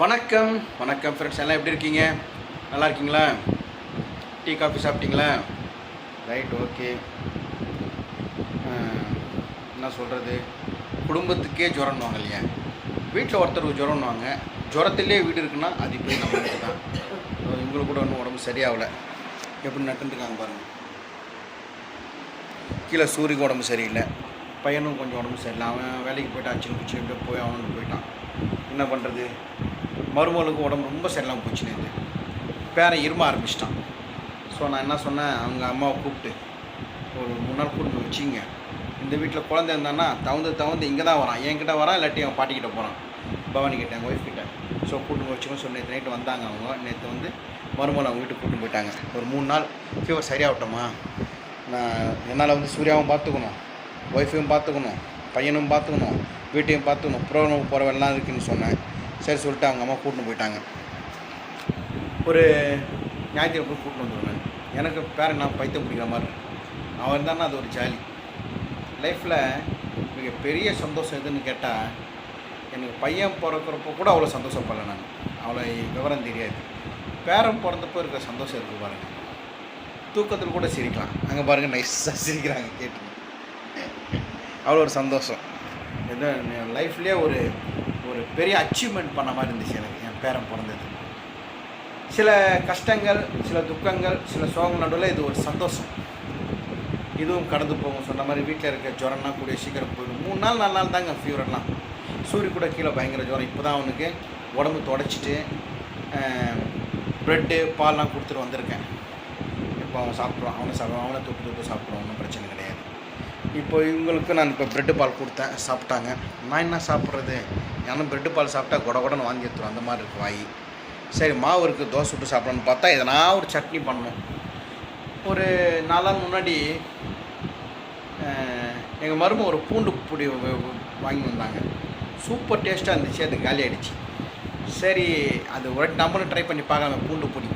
வணக்கம். வணக்கம் ஃப்ரெண்ட்ஸ் எல்லாம் எப்படி இருக்கீங்க? நல்லா இருக்கீங்களா? டீ காஃபி சாப்பிட்டீங்களா? ரைட் ஓகே என்ன சொல்கிறது குடும்பத்துக்கே ஜுரம்னுவாங்க இல்லையா? வீட்டில் ஒருத்தருக்கு ஜுரம்னுவாங்க. ஜுரத்திலே வீடு இருக்குன்னா அது இப்போ நம்ம தான். இவங்களுக்கு கூட ஒன்றும் உடம்பு சரியாகலை. எப்படி நட்டுருக்காங்க பாருங்கள் கீழே சூரியக்கு உடம்பு சரியில்லை. பையனும் கொஞ்சம் உடம்பு சரியில்லை. அவன் வேலைக்கு போயிட்டான் பிடிச்சி எப்படியோ போய் அவனுக்கு போயிட்டான். என்ன பண்ணுறது மருமகளுக்கு உடம்பு ரொம்ப சரியில்லாமல் போச்சு நேற்று பேரன் இரும ஆரம்பிச்சிட்டான். ஸோ நான் என்ன சொன்னேன்? அவங்க அம்மாவை கூப்பிட்டு ஒரு மூணு நாள் கூப்பிட்டு வச்சிங்க இந்த வீட்டில் குழந்தை இருந்தான்னா தகுந்து தகுந்து இங்கே தான் வரான். என்கிட்ட வரான் இல்லாட்டி அவன் பாட்டிக்கிட்ட போகிறான் பவானி கிட்ட எங்கள் ஒய்ஃப் கிட்ட. ஸோ கூப்பிட்டு வச்சுக்கோன்னு சொல்லி நேற்று நைட்டு வந்தாங்க அவங்க. நேற்று வந்து மருமகள் அவங்க வீட்டுக்கு கூப்பிட்டு போயிட்டாங்க. ஒரு மூணு நாள் ஃபீவர் சரியாகட்டோமா? நான் என்னால் வந்து சூர்யாவும் பார்த்துக்கணும். ஒய்ஃபையும் பார்த்துக்கணும். பையனும் பார்த்துக்கணும். வீட்டையும் பார்த்துக்கணும். ப்ரோக்ராம் போகிற வேலைலாம் சொன்னேன். சரி சொல்லிட்டு அவங்க அம்மா கூட்டின்னு போயிட்டாங்க. ஒரு ஞாயிற்றுக்கிழமை போய் கூட்டின்னு வந்துடுவேன் எனக்கு பேரன் நான் பைத்தியம் பிடிக்கிற மாதிரி இருக்கு. அவன் இருந்தான்னா அது ஒரு ஜாலி. லைஃப்பில் மிக பெரிய சந்தோஷம் எதுன்னு கேட்டால் எனக்கு பையன் பிறக்கிறப்போ கூட அவ்வளோ சந்தோஷப்படல நான். அவ்வளோ விவரம் தெரியாது. பேரன் பிறந்தப்போ இருக்கிற சந்தோஷம் இருக்குது பாருங்கள் தூக்கத்தில் கூட சிரிக்கலாம். அங்கே பாருங்கள் நைஸாக சிரிக்கிறாங்க கேட்டு அவ்வளோ ஒரு சந்தோஷம். என்ன லைஃப்லேயே ஒரு ஒரு பெரிய அச்சீவ்மெண்ட் பண்ண மாதிரி இருந்துச்சு எனக்கு என் பேரன் பிறந்தது. சில கஷ்டங்கள் சில துக்கங்கள் சில சோகங்கள் நடுவில் இது ஒரு சந்தோஷம். இதுவும் கடந்து போகும். சொன்ன மாதிரி வீட்டில் இருக்க ஜுரம்னா கூடிய சீக்கிரம் போயிடும். மூணு நாள் நாலு நாள் தாங்க ஃபீவரெல்லாம் சூரிய கூட கீழே பயங்கர ஜுரம். இப்போ தான் அவனுக்கு உடம்பு தொடச்சிட்டு ப்ரெட்டு பால்லாம் கொடுத்துட்டு வந்திருக்கேன். இப்போ அவன் சாப்பிட்றான். அவனை சாப்பிடுவான் அவனை தொட்டு தொட்டு சாப்பிட்றான். ஒன்றும் பிரச்சனை கிடையாது. இப்போ இவங்களுக்கு நான் இப்போ ப்ரெட்டு பால் கொடுத்தேன். சாப்பிட்டாங்க. நான் என்ன சாப்பிட்றது? ஏன்னா பிரெட்டு பால் சாப்பிட்டா கொட கொடன்னு வாங்கி எடுத்துரும். அந்த மாதிரி இருக்கும் வாய். சரி மாவு இருக்குது தோசை சுட்டு சாப்பிடணும்னு பார்த்தா எதனா ஒரு சட்னி பண்ணணும். ஒரு நாலு நாள் முன்னாடி எங்கள் மரும ஒரு பூண்டு பொடி வாங்கி வந்தாங்க. சூப்பர் டேஸ்ட்டாக இருந்துச்சு அது காலி ஆகிடுச்சு சரி அது ஒரு நம்மளும் ட்ரை பண்ணி பார்க்கலாம் பூண்டு பொடி.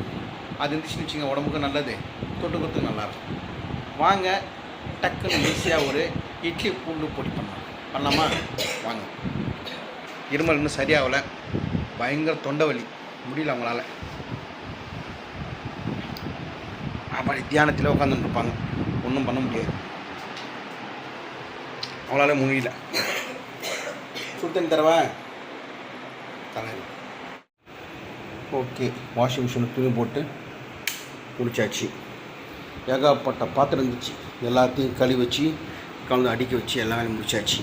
அது இருந்துச்சுன்னு வச்சுங்க உடம்புக்கு நல்லது தொட்டுக்கிறதுக்கு நல்லாயிருக்கும் வாங்க டக்குன்னு ஈஸியாக ஒரு இட்லி பூண்டு பொடி பண்ணலாம். பண்ணலாமா? வாங்க. இருமல் இன்னும் சரியாகலை. பயங்கர தொண்டை வலி. முடியல அவங்களால. அப்படி தியானத்தில் உட்காந்துட்டு இருப்பாங்க. ஒன்றும் பண்ண முடியாது. அவங்களால முடியல. சுடுதண்ணி தருவேன் தரேன். ஓகே. வாஷிங் மிஷினில் துணி போட்டு குளிச்சாச்சு. ஏகப்பட்ட பாத்திரம் இருந்துச்சு. எல்லாத்தையும் கழுவி வச்சு கலந்து அடிக்க வச்சு எல்லாமே முடிச்சாச்சு.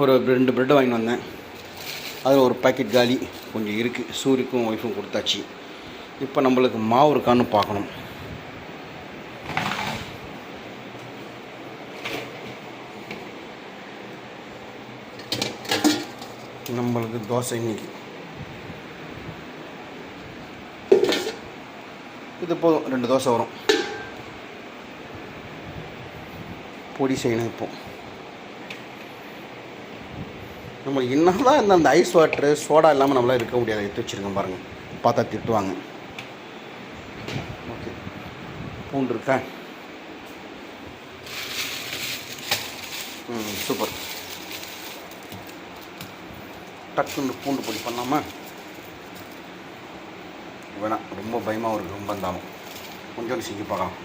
ஒரு ரெண்டு ப்ரெட் வாங்கி வந்தேன். அதில் ஒரு பேக்கெட் காலி கொஞ்சம் இருக்குது சூரிக்கும் ஒய்ஃபும் கொடுத்தாச்சு. இப்போ நம்மளுக்கு மாவு இருக்கான்னு பார்க்கணும். நம்மளுக்கு தோசை இன்னைக்கு. இது போதும் ரெண்டு தோசை வரும். பொடி செய்யணும் இப்போது நம்ம என்னதான் இந்த அந்த ஐஸ் வாட்ரு சோடா இல்லாமல் நம்மளால் இருக்க முடியாது. எடுத்து வச்சுருக்கோம் பாருங்கள் பார்த்தா திட்டுவாங்க. ஓகே. பூண்டு இருக்கா? ம் சூப்பர். டக்குன்னு பூண்டு பொடி பண்ணாமல் வேணாம். ரொம்ப பயமாக இருக்குது ரொம்ப இருந்தாலும் கொஞ்சம் செஞ்சு பார்க்கலாம்.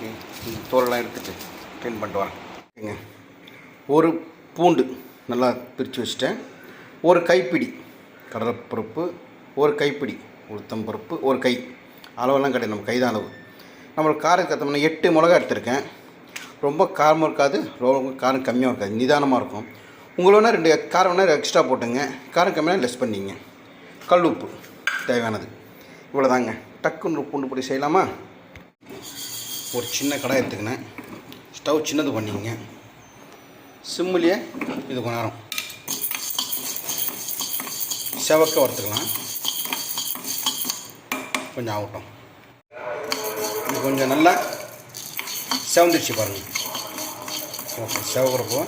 ஓகே. இந்த தோலெல்லாம் எடுத்துட்டு க்ளீன் பண்ணிட்டு வரேன். ஓகேங்க ஒரு பூண்டு நல்லா பிரித்து வச்சுட்டேன். ஒரு கைப்பிடி கடலைப்பருப்பு ஒரு கைப்பிடி உளுத்தம் பருப்பு ஒரு கை. அளவெல்லாம் கிடையாது நம்ம கைதான் அளவு. நம்மளுக்கு காரம் கற்றோம்னா எட்டு மிளகா எடுத்திருக்கேன். ரொம்ப காரமும் இருக்காது ரொம்ப காரம் கம்மியாக இருக்காது நிதானமாக இருக்கும். உங்களோட ரெண்டு காரம் வேணால் எக்ஸ்ட்ரா போட்டுங்க. காரம் கம்மியாக லெஸ் பண்ணிங்க. கல் உப்பு தேவையானது. இவ்வளோதாங்க டக்குன்னு பூண்டு பொடி செய்யலாமா? ஒரு சின்ன கடாய் எடுத்துக்கினேன். ஸ்டவ் சின்னது பண்ணிக்கங்க. சிம்மிலேயே இது கொஞ்ச நேரம். செவக்க வறுத்துக்கலாம். கொஞ்சம் ஆகட்டும். இது கொஞ்சம் நல்லா செவந்துடுச்சு பாருங்கள் ஓகே செவக்கிறப்போ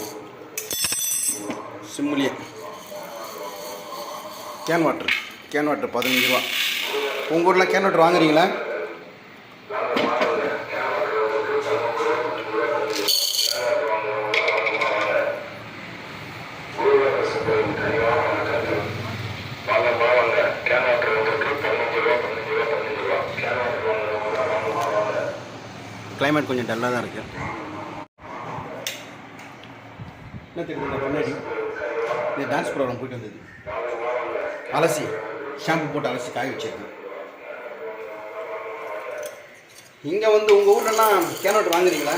சிம்மிலேயே கேன் வாட்டர் கேன் வாட்டர் பதினஞ்சு ரூபா. உங்கள் ஊரில் கேன் வாட்டர் வாங்குறீங்களா? கிளைமேட் கொஞ்சம் டல்லாக தான் இருக்குது என்ன தெரியுது இந்த கண்ணாடி இந்த டான்ஸ் ப்ரோக்ராம் போயிட்டு வந்தது. அலசி ஷாம்பு போட்டு அலசி காய வச்சிருக்கு இங்கே வந்து உங்கள் ஊர்லலாம் கேன் வாட்டர் வாங்குறீங்களா?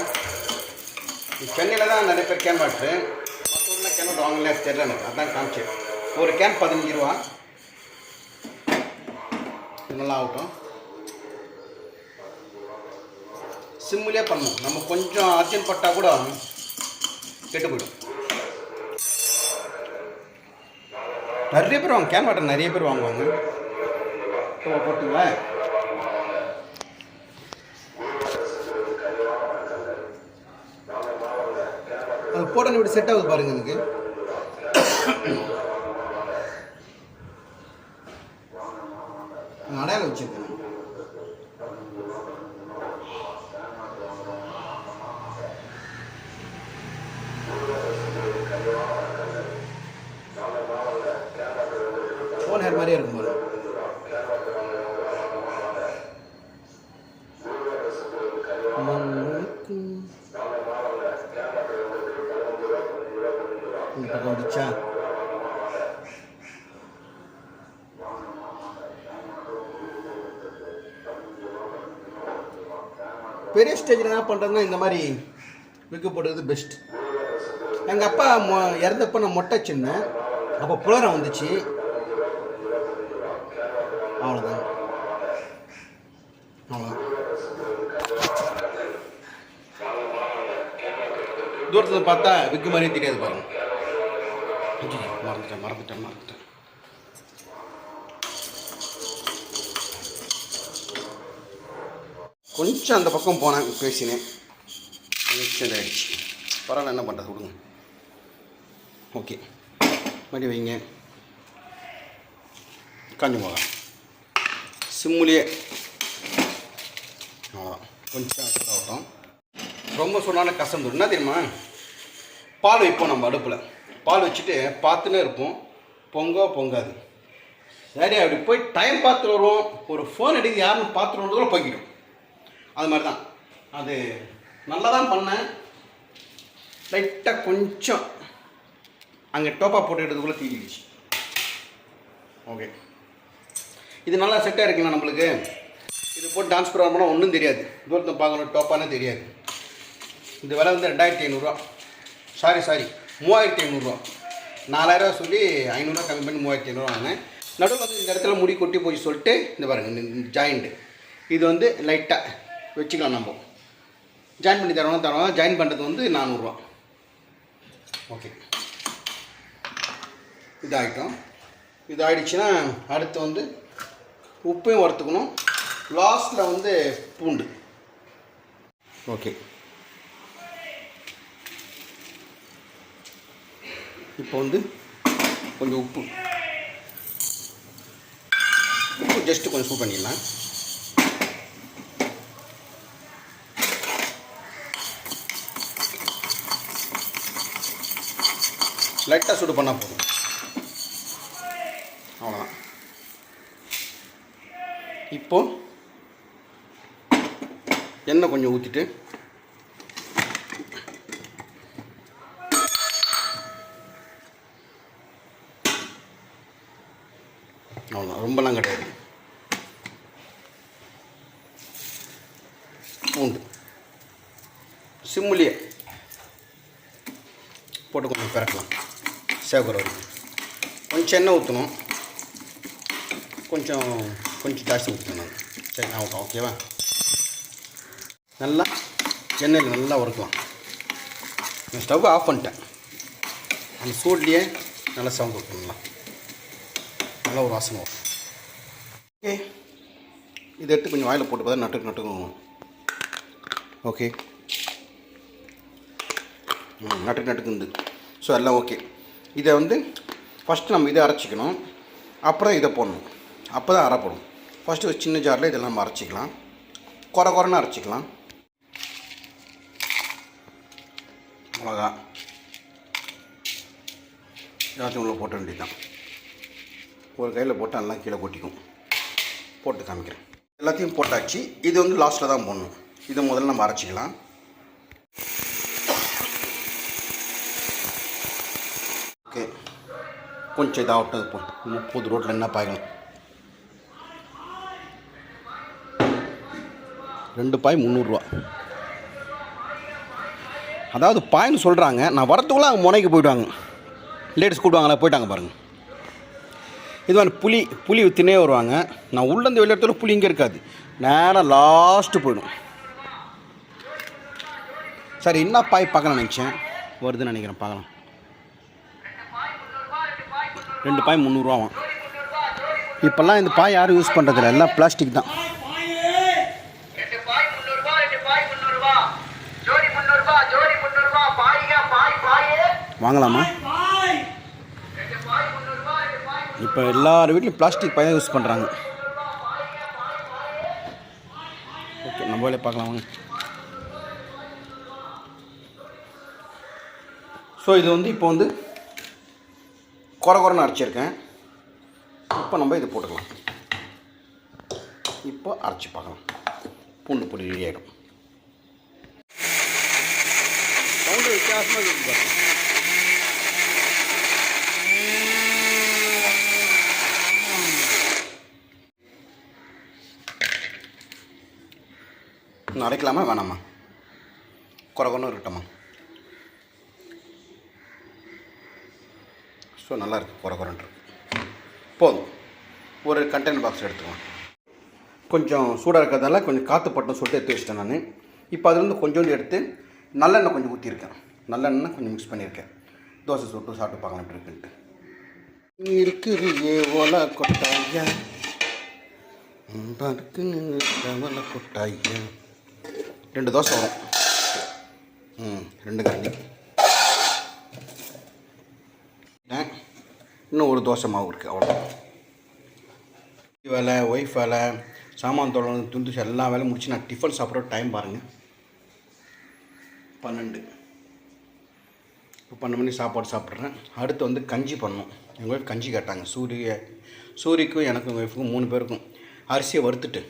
சென்னையில் தான் நிறைய பேர் கேன் வாட்ரு மற்ற ஊரில் கேன் வாட்டர் வாங்கல தெரியல எனக்கு. அதான் காமிச்சேன். ஒரு கேன் பதினஞ்சு ரூபா. நல்லா ஆகட்டும். சிம்மிலே பண்ணணும் நம்ம கொஞ்சம் அர்ஜென்ட் பட்டால் கூட கெட்டு போயிடும். நிறைய பேர் வாங்க கேன் வாட்டர் நிறைய பேர் வாங்குவாங்க. இப்போ போட்டுங்களா அது போட்டோன்னு இப்படி செட் ஆகுது பாருங்க எனக்கு. அடையாளம் வச்சிருக்கேன். பெரிய ஸ்டேஜில் என்ன பண்ணுறதுன்னா இந்த மாதிரி விற்க போடுறது பெஸ்ட் எங்கள் அப்பா மொ இறந்தப்போ நான் மொட்டை சின்ன அப்போ புலரம் வந்துச்சு. அவ்வளோதான் அவ்வளோதான் தூரத்தில் பார்த்தா விக்கு மாதிரியே தெரியாது பாருங்க. மறந்துட்டேன் மறந்துட்டேன் மறந்துட்டேன். கொஞ்சம் அந்த பக்கம் போனேன் பேசினேன். கொஞ்சம் இதாகிடுச்சு பரவாயில்ல என்ன பண்ணுறது விடுங்க. ஓகே. மறுபடி வைங்க. காஞ்சி போகலாம் சிம்முலேயே. அவ்வளோதான் கொஞ்சம் ஆகட்டும் ரொம்ப சொன்னாலும் கஷ்டம் என்ன தெரியுமா? பால் வைப்போம் நம்ம அடுப்பில். பால் வச்சுட்டு பார்த்துன்னே இருப்போம். பொங்க பொங்காது. சரி அப்படி போய் டைம் பார்த்துட்டு வருவோம். ஒரு ஃபோன் அடிக்க யாருன்னு பார்த்துட்டு வரதுக்குள்ள பொங்கிடும் அது மாதிரி தான் அது நல்லா தான் பண்ணேன். லைட்டாக கொஞ்சம் அங்கே டோப்பா போட்டுக்கிறதுக்குள்ளே தீடிடுச்சு ஓகே இது நல்லா செட்டாக இருக்குங்களா நம்மளுக்கு? இது போட்டு டான்ஸ் ப்ரோக்ராம் பண்ணால் ஒன்றும் தெரியாது. தூரத்தை பார்க்கணும் டோப்பானே தெரியாது. இந்த விலை வந்து ரெண்டாயிரத்தி ஐநூறுரூவா சாரி சாரி மூவாயிரத்தி ஐநூறுரூவா நாலாயிரரூவா சொல்லி ஐநூறுரூவா கம்மி பண்ணி மூவாயிரத்தி ஐநூறுரூவா வாங்கினேன். நடுவில் வந்து இந்த இடத்துல முடி கொட்டி போய் சொல்லிட்டு இந்த பாருங்கள் இந்த ஜாயிண்ட்டு இது வந்து லைட்டாக வச்சுக்கலாம் நம்ம. ஜாயின் பண்ணி தரணும் தரோம். ஜாயின் பண்ணுறது வந்து நானூறுரூவா ஓகே இதாகிட்டோம் இதாகிடுச்சுன்னா அடுத்து வந்து உப்பையும் வறுத்துக்கணும். லாஸ்ட்டில் வந்து பூண்டு. ஓகே இப்போ வந்து கொஞ்சம் உப்பு. உப்பு ஜஸ்ட்டு கொஞ்சம் சூட் பண்ணிடலாம். லைட்டாக சூடு பண்ணால் போதும். அவ்வளோதான் இப்போது எண்ணெய் கொஞ்சம் ஊற்றிட்டு அவ்வளோதான் ரொம்பலாம் கிடையாது பூண்டு சிம்முலியே போட்டு கொஞ்சம் பிறக்கலாம் சேவக்கிற வரைக்கும் கொஞ்சம் எண்ணெய் ஊற்றணும் கொஞ்சம் கொஞ்சம் ஜாஸ்தி ஊற்றணும் சரி ஆகட்டும் ஓகேவா நல்லா எண்ணெயில் நல்லா வறுக்கலாம். நான் ஸ்டவ் ஆஃப் பண்ணிட்டேன். அந்த சூட்லேயே நல்லா சவுண்ட் விட்டுலாம் நல்லா ஒரு வாசனை வரும். ஓகே இதை எடுத்து கொஞ்சம் வாயில் போட்டு பார்த்தா நட்டுக்கு நட்டுக்கணும் ஓகே ம் நட்டுக்கு நட்டுக்குந்து ஸோ எல்லாம் ஓகே இதை வந்து ஃபஸ்ட்டு நம்ம இதை அரைச்சிக்கணும். அப்புறம் இதை போடணும். அப்போ தான் அரைப்படும் ஃபஸ்ட்டு ஒரு சின்ன ஜாரில் இதெல்லாம் நம்ம அரைச்சிக்கலாம். குறை குறைன்னு அரைச்சிக்கலாம். மிளகா எல்லாத்தையும் உள்ளே போட்ட வேண்டியதுதான். ஒரு கையில் போட்டால் எல்லாம் கீழே கொட்டிக்கும். போட்டு காமிக்கிறேன். எல்லாத்தையும் போட்டாச்சு. இது வந்து லாஸ்ட்டில் தான் போடணும். இதை முதல்ல நம்ம அரைச்சிக்கலாம் ஓகே கொஞ்சம் இதாகட்டும் இப்போ. முப்பது ரோட்டில் என்ன பாய்க்கலாம் ரெண்டு பாய் முந்நூறுரூவா அதாவது பாயின்னு சொல்கிறாங்க நான் வரத்துக்குள்ளே அவங்க முனைக்கு போயிடுவாங்க. லேடிஸ் கூப்பிடுவாங்களா போயிட்டாங்க பாருங்கள் இது மாதிரி புளி புளி விற்றுனே வருவாங்க. நான் உள்ளேருந்து வெளியிடத்துல புளி இங்கே இருக்காது. நேராக லாஸ்ட்டு போயிடும். சரி என்ன பாய் பார்க்கலாம் நினச்சேன்? வருதுன்னு நினைக்கிறேன் பார்க்கலாம். ரெண்டு பாய் முந்நூறுவாவாம் இப்போல்லாம் இந்த பாய் யாரும் யூஸ் பண்ணுறதில்ல எல்லாம் பிளாஸ்டிக் தான். வாங்கலாமா? இப்போ எல்லார் வீட்லையும் பிளாஸ்டிக் பாய் யூஸ் பண்ணுறாங்க ஓகே நம்ம வேலையை பார்க்கலாம் வாங்க. ஸோ இது வந்து இப்போ வந்து குறை குறைன்னு அரைச்சிருக்கேன். இப்போ நம்ம இது போட்டுக்கலாம். இப்போ அரைச்சி பார்க்கலாம். பூண்டு பொடி ரெடி ஆகிடும் சவுண்டு வித்தியாசமாக இருக்குது. இன்னும் அரைக்கலாமா? வேணாமா? குறை குறைன்னு இருக்கட்டுமா? ஸோ நல்லாயிருக்கு குறை குறைன்ட்டு போதும். ஒரு கண்டெய்னர் பாக்ஸ் எடுத்துக்கலாம். கொஞ்சம் சூடாக இருக்கிறதால கொஞ்சம் காற்று பட்டம் சொல்லிட்டு எடுத்து வச்சிட்டேன் நான். இப்போ அதுலேருந்து கொஞ்சோண்டு எடுத்து நல்லெண்ணெய் கொஞ்சம் ஊற்றிருக்கேன் நல்லெண்ணெய் கொஞ்சம் மிக்ஸ் பண்ணியிருக்கேன். தோசை சுட்டு சாப்பிட்டு பார்க்கலாம் எப்படி இருக்குன்ட்டு. இருக்கிறியே ஓலை கொட்டாயா படுக்கு கொட்டாயா ரெண்டு தோசை வரும். ம் ரெண்டு கரண்டி. இன்னும் ஒரு தோசை மாவு இருக்குது அவ்வளோ வேலை ஒய்ஃப் வேலை சாமான் தொழில் துண்டு எல்லா வேலையும் முடிச்சு நான் டிஃபன் சாப்பிட்ற டைம் பாருங்கள் பன்னெண்டு. இப்போ பன்னெண்டு மணி சாப்பாடு சாப்பிட்றேன். அடுத்து வந்து கஞ்சி பண்ணணும். எங்கள் ஒய்ஃப் கஞ்சி கேட்டாங்க. சூரிய சூரிக்கும் எனக்கும் எங்கள் ஒய்ஃபுக்கும் மூணு பேருக்கும். அரிசியை வறுத்துட்டு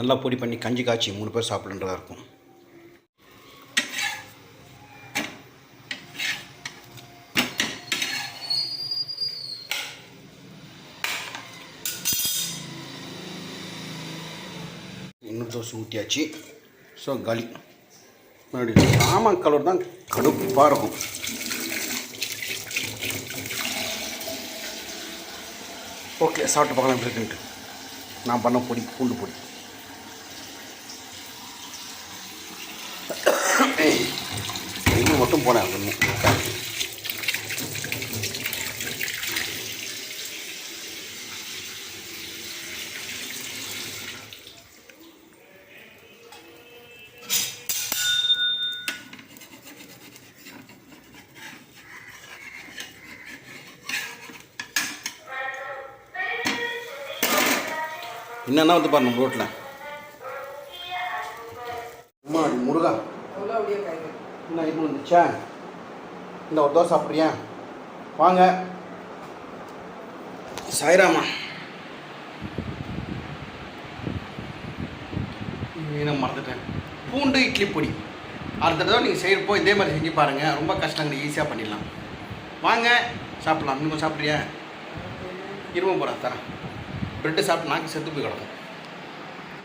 நல்லா பொடி பண்ணி கஞ்சி காய்ச்சி மூணு பேர் சாப்பிட்றதா இருக்கும். இன்னொரு தோசை ஊற்றியாச்சு ஸோ களி. மறுபடியும் சாமான் கலர் தான் கடுப்பாக இருக்கும். ஓகே சாப்பிட்டு பார்க்கலாம் எப்படி இருக்குன்ட்டு. நான் பண்ண பொடி பூண்டு பொடி. இது மட்டும் போனேன் அது ஒன்று என்னென்ன வந்து பாருங்க நம்ம ரோட்டில் அம்மா முருகா. என்ன இது வந்துச்சா இந்த ஒரு தோசை சாப்பிட்றியா? வாங்க. சாய்ராமா. நான் மறந்துட்டேன். பூண்டு இட்லி பொடி. அடுத்த தடவை நீங்கள் செய்கிறப்போ இதே மாதிரி செஞ்சு பாருங்கள் ரொம்ப கஷ்டங்கள் ஈஸியாக பண்ணிடலாம். வாங்க சாப்பிட்லாம். இன்னும் சாப்பிட்றியா? இரும்ப போகிறேன் தரேன். பிரெட்டு சாப்பிட்டு நாக்கி செத்து போய் கிடக்கும்